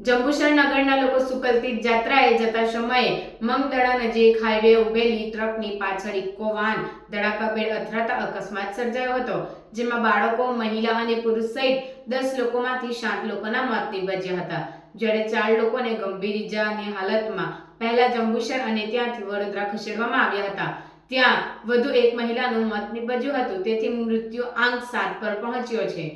જંબુસર નગરના લોકો સુકલતી જાત્રાએ જતા સમયે મંગદડા નજીક હાઈવે ઉભેલી ટ્રકની પાછળ ઇકો વાહન ધડાકાભેર અથડાતા અકસ્માત સર્જાયો હતો, જેમાં બાળકો, મહિલા અને પુરુષ સહિત દસ લોકોમાંથી સાત લોકોના મોત નીપજ્યા હતા. જ્યારે ચાર લોકોને ગંભીર ઇજાની હાલતમાં પહેલા જંબુસર અને ત્યાંથી વડોદરા ખસેડવામાં આવ્યા હતા. ત્યાં વધુ એક મહિલાનું મોત નીપજ્યું હતું, તેથી મૃત્યુ આંક સાત પર પહોંચ્યો છે.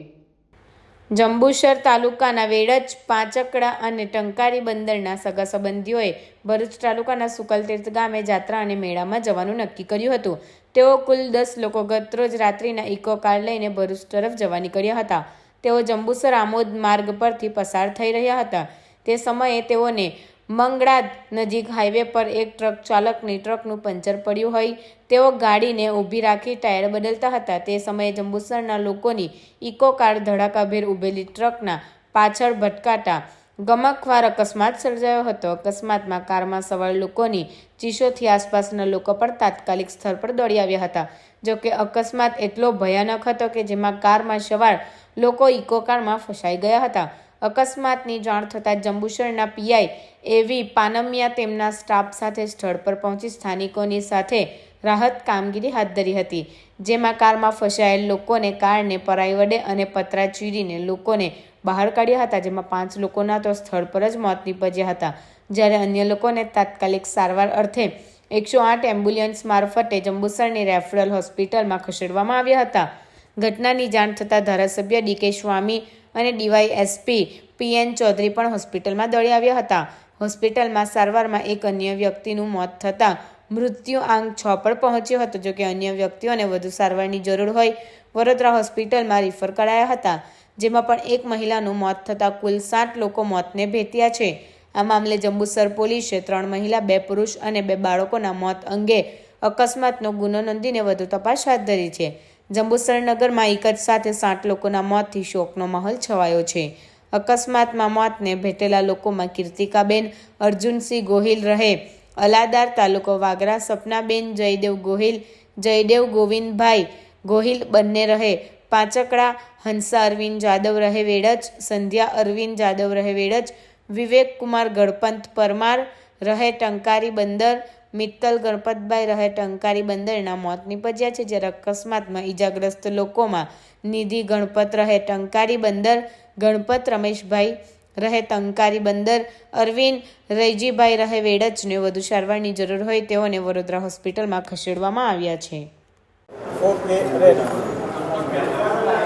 જંબુસર તાલુકાના વેડજ, પાંચકડા અને ટંકારી બંદરના સગા સંબંધીઓએ ભરૂચ તાલુકાના સુકલતીર્થ ગામે જાત્રા અને મેળામાં જવાનું નક્કી કર્યું હતું. તેઓ કુલ દસ લોકો ગતરોજ રાત્રિના ઇકો કાર લઈને ભરૂચ તરફ જવા નીકળ્યા હતા. તેઓ જંબુસર આમોદ માર્ગ પરથી પસાર થઈ રહ્યા હતા. તે સમયે તેઓને મંગળાદ નજીક હાઈવે પર એક ટ્રક ચાલકની ટ્રકનું પંચર પડ્યું હોય. તેઓ ગાડીને ઊભી રાખી ટાયર બદલતા હતા. તે સમયે જંબુસરના લોકોની ઇકો કાર ધડાકાભેર ઊભેલી ટ્રકના પાછળ ભટકાતા ગમકવાર અકસ્માત સર્જાયો હતો. અકસ્માતમાં કારમાં સવાર લોકોની ચીસોથી આસપાસના લોકો પણ તાત્કાલિક સ્થળ પર દોડી આવ્યા હતા. જોકે અકસ્માત એટલો ભયાનક હતો કે જેમાં કારમાં સવાર લોકો ઇકો કારમાં ફસાઈ ગયા હતા. અકસ્માતની જાણ થતાં જંબુસરના પીઆઈ એવી પાનમિયા તેમના સ્ટાફ સાથે સ્થળ પર પહોંચી સ્થાનિકોની સાથે રાહત કામગીરી હાથ ધરી હતી, જેમાં કારમાં ફસાયેલ લોકોને કારને પરાઈ વડે અને પતરા ચીરીને લોકોને બહાર કાઢ્યા હતા, જેમાં પાંચ લોકોના તો સ્થળ પર જ મોત નીપજ્યા હતા. જ્યારે અન્ય લોકોને તાત્કાલિક સારવાર અર્થે એકસો આઠ એમ્બ્યુલન્સ મારફતે જંબુસરની રેફરલ હોસ્પિટલમાં ખસેડવામાં આવ્યા હતા. ઘટનાની જાણ થતાં ધારાસભ્ય ડીકે સ્વામી અને ડીવાયએસપી પીએન ચૌધરી પણ હોસ્પિટલમાં દોડી આવ્યા હતા. હોસ્પિટલમાં સારવારમાં એક અન્ય વ્યક્તિનું મોત થતાં મૃત્યુ આંક છ પર પહોંચ્યો હતો. જોકે અન્ય વ્યક્તિઓને વધુ સારવારની જરૂર હોય, વડોદરા હોસ્પિટલમાં રિફર કરાયા હતા, જેમાં પણ એક મહિલાનું મોત થતાં કુલ સાત લોકો મોતને ભેટ્યા છે. આ મામલે જંબુસર પોલીસે ત્રણ મહિલા, બે પુરુષ અને બે બાળકોના મોત અંગે અકસ્માતનો ગુનો નોંધીને વધુ તપાસ હાથ ધરી છે. જંબુસર નગરમાં એક જ સાથે સાત લોકોના મોતથી શોકનો માહોલ છવાયો છે. અકસ્માતમાં મોતને ભેટેલા લોકોમાં કીર્તિકાબેન, અર્જુનસિંહ ગોહિલ રહે. અલાદાર તાલુકો વાગરા, સપનાબેન, જયદેવ ગોહિલ, જયદેવ ગોવિંદભાઈ ગોહિલ બંને રહે. પાંચકડા, હંસા અરવિંદ જાદવ રહે વેડજ, સંધ્યા અરવિંદ જાદવ રહે વેડજ વિવેક કુમાર ગણપંત પરમાર રહે ટંકારી બંદર મિત્તલ ગણપતભાઈ રહે ટંકારી બંદરના મોત નીપજ્યા છે, જ્યારે અકસ્માતમાં ઈજાગ્રસ્ત લોકોમાં નિધિ ગણપત રહે ટંકારી બંદર. ગણપત રમેશભાઈ રહે ટંકારી બંદર. અરવિંદ રૈજીભાઈ રહે વેડચને વધુ સારવારની જરૂર હોય તેઓને વડોદરા હોસ્પિટલમાં ખસેડવામાં આવ્યા છે.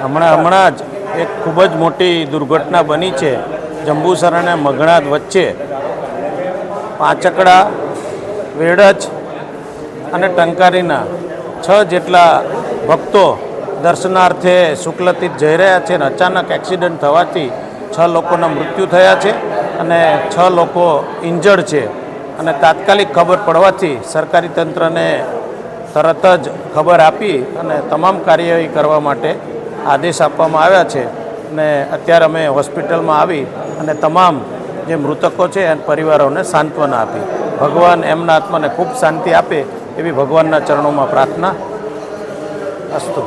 હમણાં હમણાં જ એક ખૂબ જ મોટી દુર્ઘટના બની છે. જંબુસર અને મગણાદ વચ્ચે પાંચકડા વેડજ અને ટંકારીના છ જેટલા ભક્તો દર્શનાર્થે શુક્લતીત જઈ રહ્યા છે અને અચાનક એક્સિડન્ટ થવાથી છ લોકોના મૃત્યુ થયા છે અને છ લોકો ઇન્જર્ડ છે. અને તાત્કાલિક ખબર પડવાથી સરકારી તંત્રને તરત જ ખબર આપી અને તમામ કાર્યવાહી કરવા માટે આદેશ આપવામાં આવ્યા છે. અને અત્યારે અમે હોસ્પિટલમાં આવી અને તમામ જે મૃતકો છે એના પરિવારોને સાંત્વના આપી. ભગવાન એમના આત્માને ખૂબ શાંતિ આપે એવી ભગવાનના ચરણોમાં પ્રાર્થના અસ્તુ.